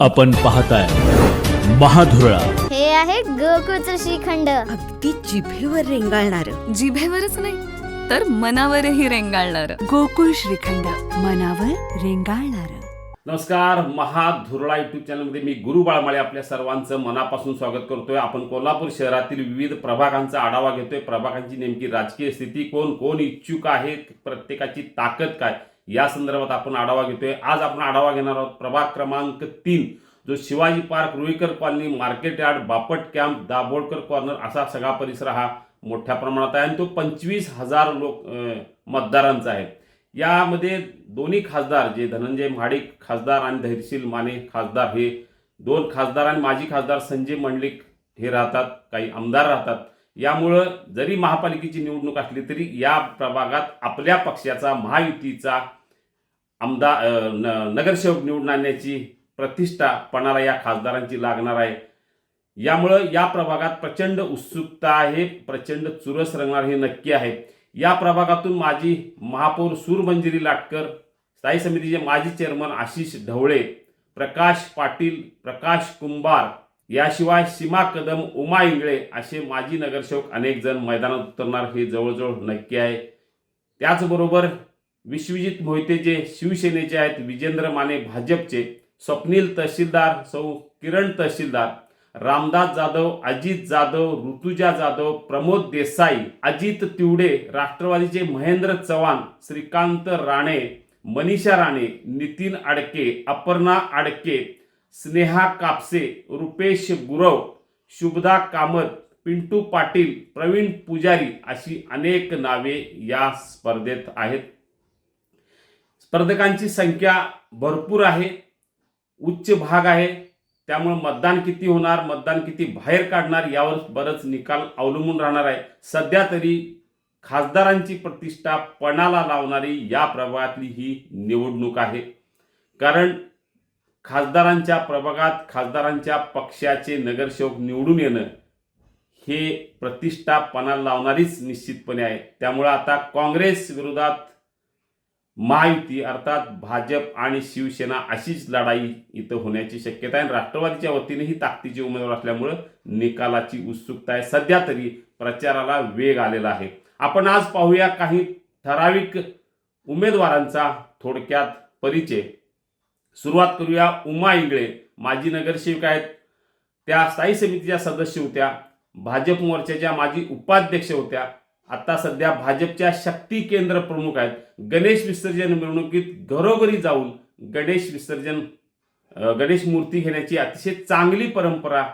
आपण पाहताय महाधुरळा. हे आहे गोकुळचं श्रीखंड. अगदी जिभेवर रेंगाळणार. जिभेवरच नाही तर मनावरही रेंगाळणार. गोकुळ श्रीखंड मनावर रेंगाळणार. नमस्कार महाधुरळा युट्यूब चॅनलमध्ये मी गुरु बाळमाळे आपल्या सर्वांचं मनापासून स्वागत करतोय. आपण कोल्हापूर शहरातील विविध प्रभागांचा आढावा घेतोय. प्रभागांची नेमकी राजकीय स्थिती कोण कोण इच्छुक आहे प्रत्येकाची ताकद काय? या संदर्भात आपण आढावा घेतोय. आज आपण आढावा घेणार आहोत प्रभाग क्रमांक तीन जो Shivaji park Ruikar colony market yard Bapat camp Dabholkar corner असा सगळा परिसर हा मोठ्या प्रमाणात आहे. आणि तो पंचवीस हजार लोक मतदारांचा आहे. यामध्ये दोन्ही खासदार जे धनंजय महाडिक खासदार आणि धैर्यशील माने खासदार हे दोन खासदार आणि माजी खासदार संजय मंडलिक हे राहतात काही आमदार राहतात. यामुळं जरी महापालिकेची निवडणूक असली तरी या प्रभागात आपल्या पक्षाचा महायुतीचा आमदार न- नगरसेवक निवडून आणण्याची प्रतिष्ठा पणाला या खासदारांची लागणार आहे. यामुळं या प्रभागात प्रचंड उत्सुकता आहे प्रचंड चुरस रंगणार हे नक्की आहे. या प्रभागातून माजी महापौर सूरमंजिरी लाटकर स्थायी समितीचे माजी चेअरमन आशिष ढवळे प्रकाश पाटील प्रकाश कुंभार याशिवाय सीमा कदम उमा इंगळे असे माजी नगरसेवक अनेक जण मैदानात उतरणार हे जवळजवळ नक्की आहे. त्याचबरोबर विश्वजित मोहिते जे शिवसेनेचे आहेत विजेंद्र माने भाजपचे स्वप्नील तहसीलदार सौ किरण तहसीलदार रामदास जाधव अजित जाधव ऋतुजा जाधव प्रमोद देसाई अजित तिवडे राष्ट्रवादीचे महेंद्र चव्हाण श्रीकांत राणे मनीषा राणे नितीन आडके अपर्णा आडके स्नेहा कापसे रुपेश गुरव शुभदा कामत पिंटू पाटील प्रवीण पुजारी अशी अनेक नावे या स्पर्धेत आहेत. स्पर्धकांची संख्या भरपूर आहे. उच्च भाग आहे. त्यामुळे मतदान किती होणार मतदान किती बाहेर काढणार यावर बरंच निकाल अवलंबून राहणार आहे. सध्या तरी खासदारांची प्रतिष्ठा पणाला लावणारी या प्रभागातली ही निवडणूक आहे. कारण खासदारांच्या प्रभागात खासदारांच्या पक्षाचे नगरसेवक निवडून येणं हे प्रतिष्ठा पणाला लावणारीच निश्चितपणे आहे. त्यामुळं आता काँग्रेस विरोधात महायुती अर्थात भाजप आणि शिवसेना अशीच लढाई इथं होण्याची शक्यता आहे. आणि राष्ट्रवादीच्या वतीनेही ताकदीचे उमेदवार असल्यामुळं निकालाची उत्सुकता आहे. सध्या तरी प्रचाराला वेग आलेला आहे. आपण आज पाहूया काही ठराविक उमेदवारांचा थोडक्यात परिचय. सुरुवात करूया उमा इंगळे माजी नगरसेवक आहेत. त्या स्थायी समितीच्या सदस्य होत्या. भाजप मोर्चाच्या माजी उपाध्यक्ष होत्या. आता सध्या भाजपच्या शक्ती केंद्र प्रमुख आहेत. गणेश विसर्जन मिरवणुकीत घरोघरी जाऊन गणेश विसर्जन गणेश मूर्ती घेण्याची अतिशय चांगली परंपरा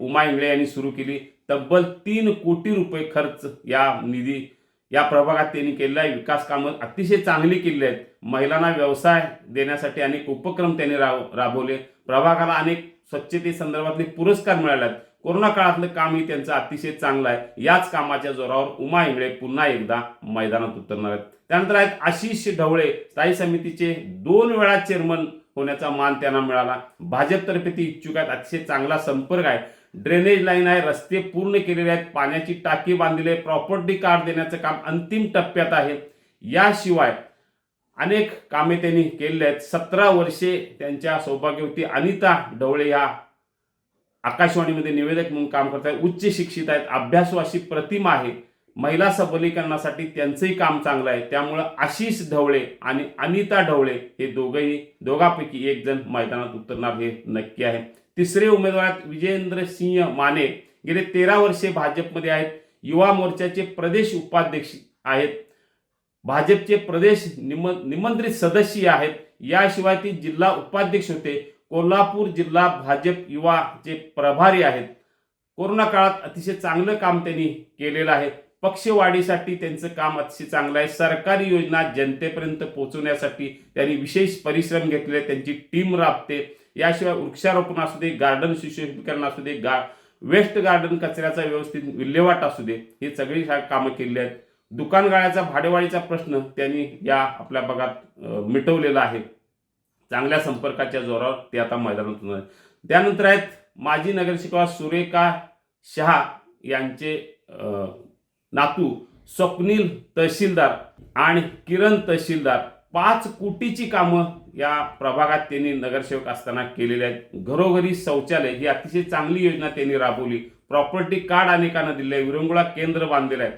उमा इंगळे यांनी सुरू केली. तब्बल तीन कोटी रुपये खर्च या निधी या प्रभागात त्यांनी केलेला आहे. विकास कामं अतिशय चांगली केली आहेत. महिलांना व्यवसाय देण्यासाठी अनेक उपक्रम त्यांनी राब राबवले. प्रभागाला अनेक स्वच्छते संदर्भातले पुरस्कार मिळाले आहेत कोरोना काळातलं कामही त्यांचं अतिशय चांगलं आहे. याच कामाच्या जोरावर उमा इंगळे पुन्हा एकदा मैदानात उतरणार आहेत. त्यानंतर आहेत आशिष ढवळे. स्थायी समितीचे दोन वेळा चेअरमन होण्याचा मान त्यांना मिळाला. भाजपतर्फे ते इच्छुक आहेत. अतिशय चांगला संपर्क आहे. ड्रेनेज लाईन आहे. रस्ते पूर्ण केलेले आहेत. पाण्याची टाकी बांधलेली आहे. प्रॉपर्टी कार्ड देण्याचं काम अंतिम टप्प्यात आहे. याशिवाय अनेक कामे त्यांनी केलेली आहेत. सतरा वर्षे त्यांच्या सौभाग्यवती अनिता ढवळे ह्या आकाशवाणीमध्ये निवेदक म्हणून काम करत आहेत उच्च शिक्षित आहेत. अभ्यासू अशी प्रतिमा आहे. महिला सबलीकरणासाठी त्यांचंही काम चांगलं आहे. त्यामुळं आशिष ढवळे आणि अनिता ढवळे हे दोघंही दोघांपैकी एक जण मैदानात उतरणार हे नक्की आहे. तिसरे उमेदवार विजेंद्र सिंह माने गेले तेरा वर्षे भाजपमध्ये आहेत. युवा मोर्चाचे प्रदेश उपाध्यक्ष आहेत. भाजपचे प्रदेश निम निमंत्रित सदस्य आहेत. याशिवाय ते जिल्हा उपाध्यक्ष होते. कोल्हापूर जिल्हा भाजप युवाचे प्रभारी आहेत कोरोना काळात अतिशय चांगलं काम त्यांनी केलेलं आहे. पक्षवाढीसाठी त्यांचं काम अतिशय चांगलं आहे. सरकारी योजना जनतेपर्यंत पोहोचवण्यासाठी त्यांनी विशेष परिश्रम घेतले त्यांची टीम राबते. याशिवाय वृक्षारोपण असू दे गार्डन सुशोभीकरण असू दे गा वेस्ट गार्डन कचऱ्याचा व्यवस्थित विल्हेवाट असू दे हे सगळी कामं केलेली आहेत. दुकानगाळ्याचा भाडेवाडीचा भाडेवाढीचा प्रश्न त्यांनी या आपल्या भागात मिटवलेला आहे. चांगल्या संपर्काच्या जोरावर ते आता मैदानातून त्यानंतर आहेत माजी नगरसेविका सुरेखा शहा यांचे नातू स्वप्नील तहसीलदार आणि किरण तहसीलदार. पाच कोटीची कामं या प्रभागात त्यांनी नगरसेवक असताना केलेले आहेत. घरोघरी शौचालय ही अतिशय चांगली योजना त्यांनी राबवली. प्रॉपर्टी कार्ड अनेकांना दिले आहे विरंगुळा केंद्र बांधलेलं आहे.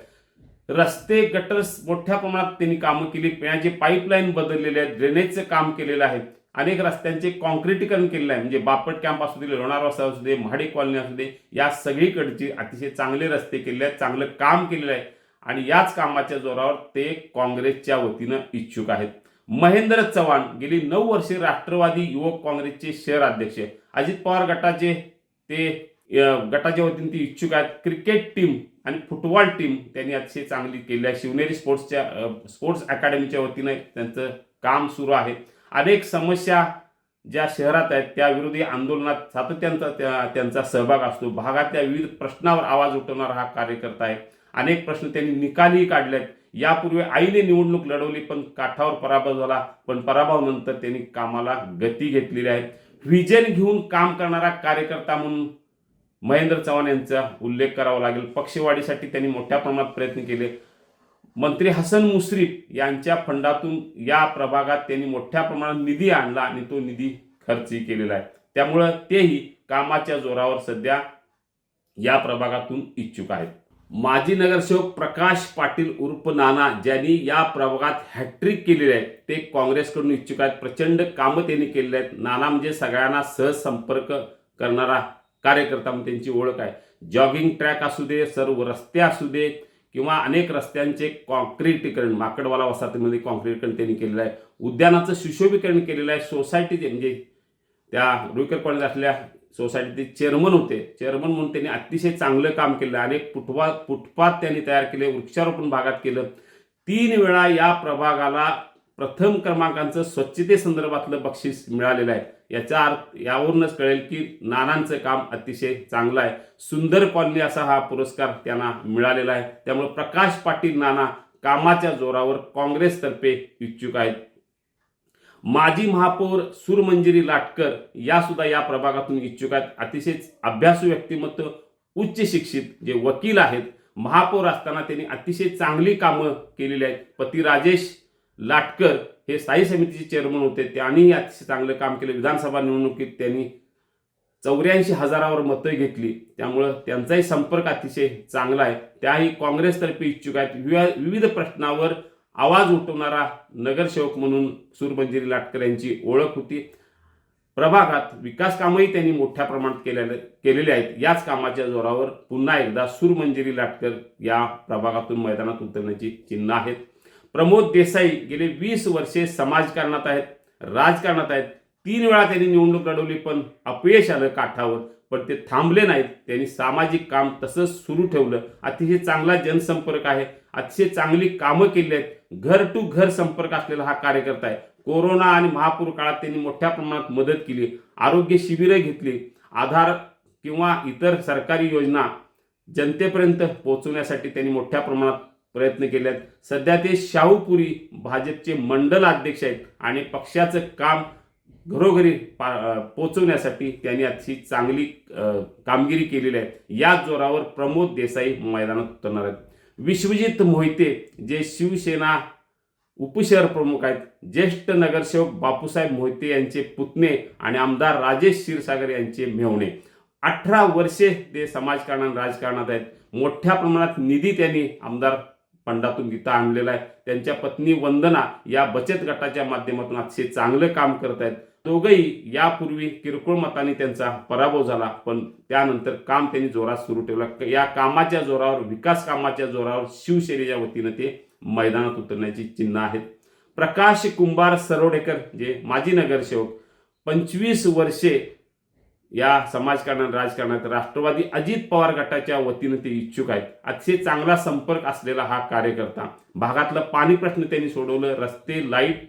रस्ते गटर्स मोठ्या प्रमाणात त्यांनी कामं केली. म्हणजे पिण्याचे पाईपलाईन बदललेले आहेत ड्रेनेजचं काम केलेलं आहे. अनेक रस्त्यांचे कॉन्क्रिटीकरण केलेलं आहे. म्हणजे बापट कॅम्प असू दे लोणार वस्ता असू दे महाडे कॉलनी असू दे या सगळीकडचे अतिशय चांगले रस्ते केलेले आहेत चांगलं काम केलेलं आहे. आणि याच कामाच्या जोरावर ते काँग्रेसच्या वतीनं इच्छुक आहेत. महेंद्र चव्हाण गेली नऊ वर्षे राष्ट्रवादी युवक काँग्रेसचे शहर अध्यक्ष अजित पवार गटाचे ते गटाच्या वतीने ती इच्छुक आहेत. क्रिकेट टीम आणि फुटबॉल टीम त्यांनी अतिशय चांगली केली आहे. शिवनेरी स्पोर्ट्सच्या स्पोर्ट्स अकॅडमीच्या वतीनं त्यांचं काम सुरू आहे. अनेक समस्या ज्या शहरात आहेत त्या विरोधी आंदोलनात सातत्यांचा त्या त्यांचा सहभाग असतो. भागातल्या विविध प्रश्नावर आवाज उठवणारा हा कार्यकर्ता आहे. अनेक प्रश्न त्यांनी निकालही आहेत यापूर्वी आईने निवडणूक लढवली पण काठावर पराभव झाला. पण पराभवानंतर त्यांनी कामाला गती घेतलेली आहे. व्हिजन घेऊन काम करणारा कार्यकर्ता म्हणून महेंद्र चव्हाण यांचा उल्लेख करावा लागेल. पक्षवाढीसाठी त्यांनी मोठ्या प्रमाणात प्रयत्न केले. मंत्री हसन मुश्रीफ यांच्या फंडातून या प्रभागात त्यांनी मोठ्या प्रमाणात निधी आणला आणि तो निधी खर्चही केलेला आहे. त्यामुळं तेही कामाच्या जोरावर सध्या या प्रभागातून इच्छुक आहेत. माजी नगरसेवक प्रकाश पाटील उर्फ नाना ज्यांनी या प्रभागात हॅट्रिक केलेले आहे ते काँग्रेसकडून इच्छुक आहेत. प्रचंड कामं त्यांनी केलेली आहेत. नाना म्हणजे सगळ्यांना सहज संपर्क करणारा कार्यकर्ता म्हणून त्यांची ओळख आहे. जॉगिंग ट्रॅक असू दे सर्व रस्ते असू दे किंवा अनेक रस्त्यांचे कॉन्क्रीटीकरण माकडवाला वसाहतीमध्ये कॉन्क्रीटीकरण त्यांनी केलेलं आहे. उद्यानाचं सुशोभीकरण केलेलं आहे. सोसायटीचे म्हणजे त्या रुईकर कॉलेज असल्या सोसायटीचे चेअरमन होते. चेअरमन म्हणून त्यांनी अतिशय चांगलं काम केलं अनेक फुटपा फुटपाथ त्यांनी तयार केले वृक्षारोपण भागात केलं. तीन वेळा या प्रभागाला प्रथम क्रमांकाचं स्वच्छतेसंदर्भातलं बक्षीस मिळालेलं आहे. याचा अर्थ यावरूनच कळेल की नानांचं काम अतिशय चांगलं आहे. सुंदर कॉलनी असा हा पुरस्कार त्यांना मिळालेला आहे. त्यामुळे प्रकाश पाटील नाना कामाच्या जोरावर काँग्रेसतर्फे इच्छुक आहेत. माजी महापौर सुरमंजिरी लाटकर या सुद्धा या प्रभागातून इच्छुक आहेत. अतिशय अभ्यासू व्यक्तिमत्व उच्च शिक्षित जे वकील आहेत महापौर असताना त्यांनी अतिशय चांगली कामं केलेली आहेत. पती राजेश लाटकर हे स्थायी समितीचे चेअरमन होते. त्यांनी अतिशय चांगलं काम केलं. विधानसभा निवडणुकीत त्यांनी चौऱ्याऐंशी हजारावर मतं घेतली. त्यामुळं त्यांचाही संपर्क अतिशय चांगला आहे. त्याही काँग्रेसतर्फे इच्छुक आहेत. विविध विविध प्रश्नावर आवाज उठवणारा नगरसेवक म्हणून सूरमंजिरी लाटकर यांची ओळख होती. प्रभागात विकास कामही त्यांनी मोठ्या प्रमाणात केलेले केलेले आहेत. याच कामाच्या जोरावर पुन्हा एकदा सूरमंजिरी लाटकर या प्रभागातून मैदानात उतरण्याची चिन्ह आहेत. प्रमोद देसाई गेले वीस वर्षे समाजकारणात आहेत राजकारणात आहेत. तीन वेळा त्यांनी निवडणूक लढवली पण अपयश आलं काठावर. पण ते थांबले नाहीत. त्यांनी सामाजिक काम तसंच सुरू ठेवलं. अतिशय चांगला जनसंपर्क आहे. अतिशय चांगली कामं केली आहेत. घर टू घर संपर्क असलेला हा कार्यकर्ता आहे. कोरोना आणि महापूर काळात त्यांनी मोठ्या प्रमाणात मदत केली. आरोग्य शिबिरं घेतली. आधार किंवा इतर सरकारी योजना जनतेपर्यंत पोहोचवण्यासाठी त्यांनी मोठ्या प्रमाणात प्रयत्न केले आहेत सध्या ते शाहूपुरी भाजपचे मंडल अध्यक्ष आहेत आणि पक्षाचं काम घरोघरी पा पोचवण्यासाठी त्यांनी अशी चांगली कामगिरी केलेली आहे. या जोरावर प्रमोद देसाई मैदानात उतरणार आहेत. विश्वजित मोहिते जे शिवसेना उपशहर प्रमुख आहेत ज्येष्ठ नगरसेवक बापूसाहेब मोहिते यांचे पुतणे आणि आमदार राजेश क्षीरसागर यांचे मेवणे अठरा वर्षे ते समाजकारणात राजकारणात आहेत. मोठ्या प्रमाणात निधी त्यांनी आमदार फंडातून गीता आणलेला आहे. त्यांच्या पत्नी वंदना या बचत गटाच्या माध्यमातून अतिशय चांगलं काम करत आहेत. दोघंही यापूर्वी किरकोळ मताने त्यांचा पराभव झाला पण त्यानंतर काम त्यांनी जोरात सुरू ठेवलं. या कामाच्या जोरावर विकास कामाच्या जोरावर शिवसेनेच्या वतीनं ते मैदानात उतरण्याची चिन्ह आहेत. प्रकाश कुंभार सरोडेकर जे माजी नगरसेवक पंचवीस वर्षे या समाजकारणात राजकारणात राष्ट्रवादी अजित पवार गटाच्या वतीनं ते इच्छुक आहेत. अतिशय चांगला संपर्क असलेला हा कार्यकर्ता. भागातलं पाणी प्रश्न त्यांनी सोडवलं रस्ते लाइट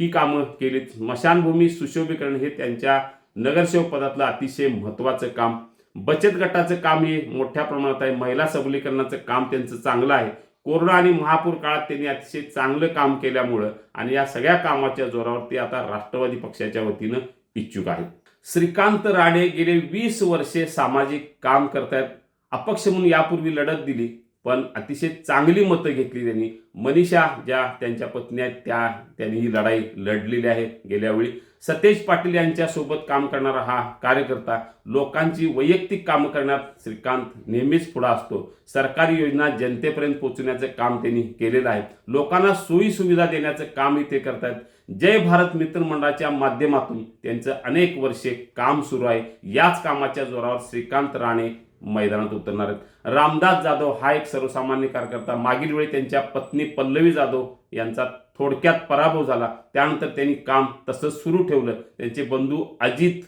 ही कामं केलीत. स्मशानभूमी सुशोभीकरण हे त्यांच्या नगरसेवक पदातलं अतिशय महत्त्वाचं काम. बचत गटाचं काम हे मोठ्या प्रमाणात आहे. महिला सबलीकरणाचं काम त्यांचं चांगलं आहे. कोरोना आणि महापूर काळात त्यांनी अतिशय चांगलं काम केल्यामुळं आणि या सगळ्या कामाच्या जोरावर ते आता राष्ट्रवादी पक्षाच्या वतीनं इच्छुक आहेत. श्रीकांत राणे गेले वीस वर्षे सामाजिक काम करतायत. अपक्ष म्हणून यापूर्वी लढत दिली. पण अतिशय चांगली मतं घेतली त्यांनी. मनीषा ज्या त्यांच्या पत्नी आहेत त्या त्यांनी ही लढाई लढलेली आहे. गेल्यावेळी सतेज पाटील यांच्यासोबत काम करणारा हा कार्यकर्ता लोकांची वैयक्तिक कामं करण्यात श्रीकांत नेहमीच पुढा असतो. सरकारी योजना जनतेपर्यंत पोहोचवण्याचं काम त्यांनी केलेलं आहे. लोकांना सोयीसुविधा देण्याचं कामही ते आहेत जय भारत मित्र मंडळाच्या माध्यमातून त्यांचं अनेक वर्षे काम सुरू आहे. याच कामाच्या जोरावर श्रीकांत राणे मैदानात उतरणार आहेत. रामदास जाधव हा एक सर्वसामान्य कार्यकर्ता. मागील वेळी त्यांच्या पत्नी पल्लवी जाधव यांचा थोडक्यात पराभव झाला. त्यानंतर त्यांनी काम तसंच सुरू ठेवलं. त्यांचे बंधू अजित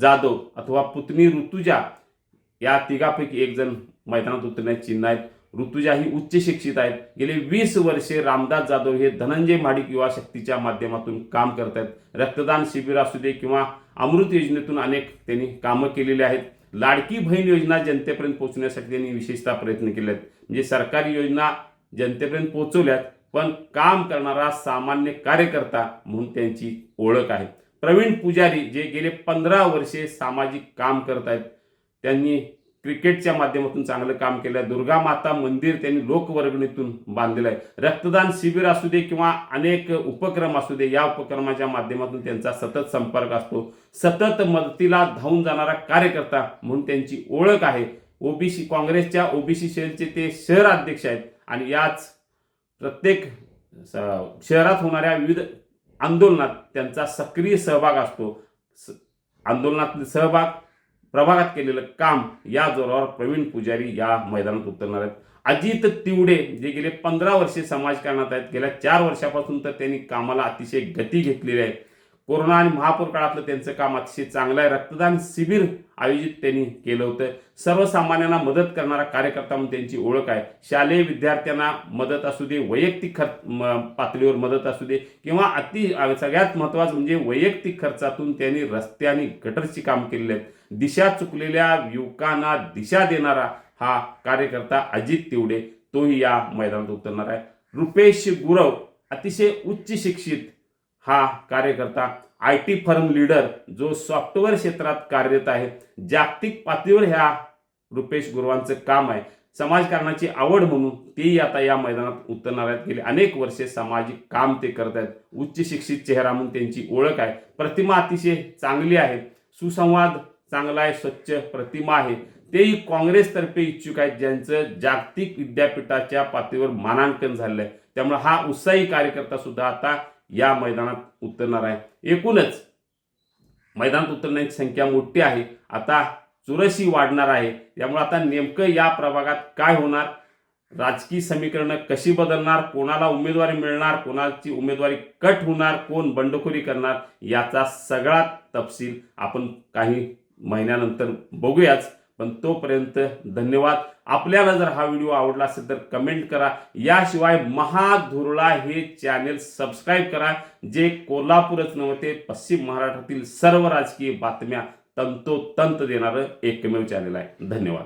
जाधव अथवा पुतणी ऋतुजा या तिघापैकी एक जण मैदानात उतरण्याची चिन्ह आहेत. ऋतुजा ही उच्च शिक्षित आहेत. गेले वीस वर्षे रामदास जाधव हे धनंजय महाडिक युवा शक्तीच्या माध्यमातून काम करत आहेत रक्तदान शिबिर असू दे किंवा अमृत योजनेतून अनेक त्यांनी कामं केलेली आहेत. लाडकी बहीण योजना जनतेपर्यंत पोहोचण्यासाठी त्यांनी विशेषतः प्रयत्न केले आहेत म्हणजे सरकारी योजना जनतेपर्यंत पोहोचवल्यात पण काम करणारा सामान्य कार्यकर्ता म्हणून त्यांची ओळख आहे. प्रवीण पुजारी जे गेले पंधरा वर्षे सामाजिक काम करत आहेत त्यांनी क्रिकेटच्या माध्यमातून चांगलं काम केलं. आहे दुर्गा माता मंदिर त्यांनी लोकवर्गणीतून बांधलेलं आहे. रक्तदान शिबिर असू दे किंवा अनेक उपक्रम असू दे या उपक्रमाच्या माध्यमातून त्यांचा सतत संपर्क असतो. सतत मदतीला धावून जाणारा कार्यकर्ता म्हणून त्यांची ओळख आहे. ओबीसी काँग्रेसच्या ओबीसी सेलचे ते शहर अध्यक्ष आहेत. आणि याच प्रत्येक स- शहरात होणाऱ्या विविध आंदोलनात त्यांचा सक्रिय सहभाग असतो. स- आंदोलनातील सहभाग प्रभागात केलेलं काम या जोरावर प्रवीण पुजारी या मैदानात उतरणार आहेत. अजित तिवडे जे गेले पंधरा वर्षे समाजकारणात आहेत गेल्या चार वर्षापासून तर त्यांनी कामाला अतिशय गती घेतलेली आहे. कोरोना आणि महापूर काळातलं त्यांचं काम अतिशय चांगलं आहे. रक्तदान शिबिर आयोजित त्यांनी केलं होतं. सर्वसामान्यांना मदत करणारा कार्यकर्ता म्हणून त्यांची ओळख आहे. शालेय विद्यार्थ्यांना मदत असू दे वैयक्तिक खर्च म- पातळीवर मदत असू दे किंवा अति सगळ्यात महत्त्वाचं म्हणजे वैयक्तिक खर्चातून त्यांनी रस्ते आणि गटरची काम केलेली आहेत. दिशा चुकलेल्या युवकांना दिशा देणारा हा कार्यकर्ता अजित तिवडे तोही या मैदानात उतरणार आहे. रुपेश गुरव अतिशय उच्च शिक्षित हा कार्यकर्ता आय टी फर्म लीडर जो सॉफ्टवेअर क्षेत्रात कार्यरत आहे जागतिक पातळीवर ह्या रुपेश गुरवांचं काम आहे. समाजकारणाची आवड म्हणून तेही आता या मैदानात उतरणार आहेत गेले अनेक वर्षे सामाजिक काम ते करत आहेत. उच्च शिक्षित चेहरा म्हणून त्यांची ओळख आहे. प्रतिमा अतिशय चांगली आहे. सुसंवाद चांगला आहे. स्वच्छ प्रतिमा आहे. तेही काँग्रेसतर्फे इच्छुक आहेत ज्यांचं जागतिक विद्यापीठाच्या पातळीवर मानांकन झालेलं आहे. त्यामुळे हा उत्साही कार्यकर्ता सुद्धा आता या मैदानात उतरणार आहे. एकूणच मैदानात उतरण्याची संख्या मोठी आहे. आता चुरशी वाढणार आहे. त्यामुळे आता नेमकं या प्रभागात काय होणार? राजकीय समीकरणं कशी बदलणार? कोणाला उमेदवारी मिळणार? कोणाची उमेदवारी कट होणार? कोण बंडखोरी करणार? याचा सगळा तपशील आपण काही महिन्यानंतर बघूयाच. पण तोपर्यंत धन्यवाद. आपल्याला जर हा व्हिडिओ आवडला असेल तर कमेंट करा. याशिवाय महाधुरळा हे चॅनेल सबस्क्राईब करा जे कोल्हापूरच नव्हते पश्चिम महाराष्ट्रातील सर्व राजकीय बातम्या तंतोतंत देणारं एकमेव चॅनेल आहे. धन्यवाद.